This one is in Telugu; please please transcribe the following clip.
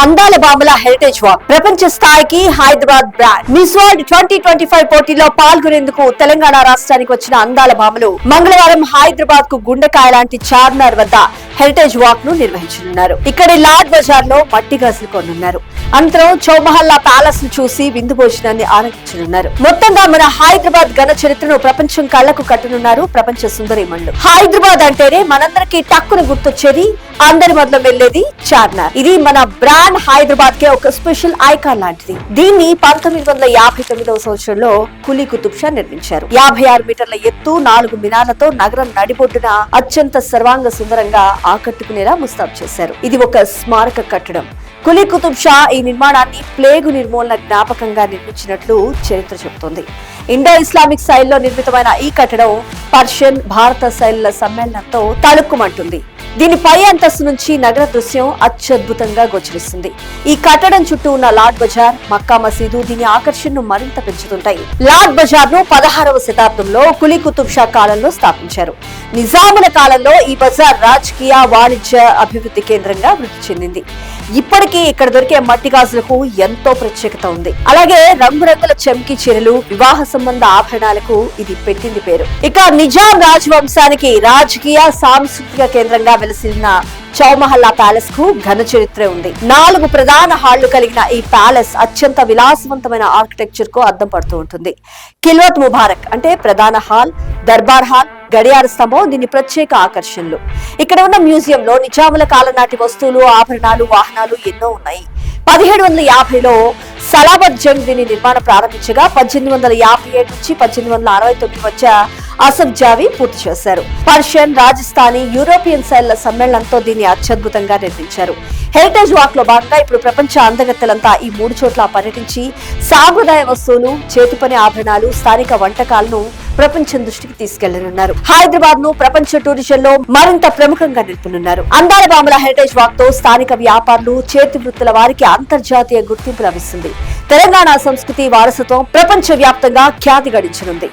అందాల బాంబుల హెరిటేజ్ వాక్ ప్రపంచ స్థాయికి Hyderabad brand Miss World twenty twenty five పోటీలో పాల్గొనేందుకు తెలంగాణ రాష్ట్రానికి వచ్చిన అందాల బాంబులు మంగళవారం హైదరాబాద్కు గుండెకాయ లాంటి చార్మినార్ వద్ద హెరిటేజ్ వాక్ను నిర్వహించనున్నారు. ఇక్కడి లాడ్ బజార్లో మట్టి గాజులు కొనున్నారు. అనంతరం చౌమహల్లా ప్యాలెస్ను చూసి విందు భోజనాన్ని ఆనందించనున్నారు మొత్తంగా మన హైదరాబాద్ ఘన చరిత్రను ప్రపంచం కళ్ళకు కట్టనున్నారు ప్రపంచ సుందరిమణులు హైదరాబాద్ అంటేనే మనందరికీ టక్కును గుర్తొచ్చేది అందరి మొదలు వెళ్ళేది చార్మినార్. ఇది మన బ్రాండ్ హైదరాబాద్ కే ఒక స్పెషల్ ఐకాన్ లాంటిది. దీన్ని పంతొమ్మిది వందల యాభై తొమ్మిదవ సంవత్సరంలో కులీ కుతుబ్ షా నిర్మించారు. యాభై ఆరు మీటర్ల ఎత్తు నాలుగు మినార్లతో నగరం నడిబొడ్డున అత్యంత సర్వాంగ సుందరంగా ఆకట్టుకునేలా ముస్తాబు చేశారు. ఇది ఒక స్మారక కట్టడం. కులీ కుతుబ్ షా ఈ నిర్మాణాన్ని ప్లేగు నిర్మూలన జ్ఞాపకంగా నిర్మించినట్లు చరిత్ర చెబుతోంది. ఇండో ఇస్లామిక్ శైలిలో నిర్మితమైన ఈ కట్టడం పర్షియన్ భారత శైలుల సమ్మేళనంతో తళుక్కుమంటుంది. దీని పై అంతస్తు నుంచి నగర దృశ్యం అత్యద్భుతంగా గోచరిస్తుంది. ఈ కట్టడం చుట్టూ ఉన్న లాడ్ బజార్ మక్కా మసీదు దీని ఆకర్షణను మరింత పెంచుతుంటాయి. లాడ్ బజార్ను పదహారవ శతాబ్దంలో కులీ కుతుబ్ షా కాలంలో స్థాపించారు. నిజాముల కాలంలో ఈ బజార్ రాజకీయ వాణిజ్య అభివృద్ధి కేంద్రంగా వృద్ధి చెందింది. ఇప్పటికీ ఇక్కడ దొరికే మట్టి గాజులకు ఎంతో ప్రత్యేకత ఉంది. అలాగే రంగురంగుల చెంకి చీరలు వివాహ సంబంధ ఆభరణాలకు ఇది పెట్టింది పేరు. ఇక నిజాం రాజవంశానికి రాజకీయ సాంస్కృతిక కేంద్రంగా వెలసిన చౌమహల్లా ప్యాలెస్కు ఘన చరిత్ర ఉంది. నాలుగు ప్రధాన హాళ్ళు కలిగిన ఈ ప్యాలెస్ అత్యంత విలాసవంతమైన ఆర్కిటెక్చర్కు అద్దం పడుతూ ఉంటుంది. కిల్వత్ ముబారక్ అంటే ప్రధాన హాల్ దర్బార్ హాల్ గడియార స్తంభం దీని ప్రత్యేక ఆకర్షణలు. ఇక్కడ ఉన్న మ్యూజియంలో నిజాముల కాలం నాటి వస్తువులు ఆభరణాలు వాహనాలు ఎన్నో ఉన్నాయి. పదిహేడు వందల యాభైలో సలాబత్ జంగ్ దీని నిర్మాణం ప్రారంభించగా పద్దెనిమిది వందల యాభై ఏడు నుంచి పద్దెనిమిది వందల అరవై తొమ్మిది మధ్య అసఫ్ జావి పూర్తి చేశారు. పర్షియన్ రాజస్థానీ యూరోపియన్ శైలుల సమ్మేళనంతో దీన్ని అత్యద్భుతంగా నిర్మించారు. హెరిటేజ్ వాక్లో భాగంగా ఇప్పుడు ప్రపంచ అందగత్తెలంతా ఈ మూడు చోట్ల పర్యటించి సాంప్రదాయ వస్తువులు చేతి పని ఆభరణాలు స్థానిక వంటకాలను ప్రపంచం దృష్టికి తీసుకెళ్ళనున్నారు. హైదరాబాద్ను ప్రపంచ టూరిజం లో మరింత ప్రముఖంగా నిలుపునున్నారు. అందాల బాంబుల హెరిటేజ్ వాక్తో స్థానిక వ్యాపారులు చేతి వృత్తుల వారికి అంతర్జాతీయ గుర్తింపు లభిస్తుంది. తెలంగాణ సంస్కృతి వారసత్వం ప్రపంచ వ్యాప్తంగా ఖ్యాతి గడించనుంది.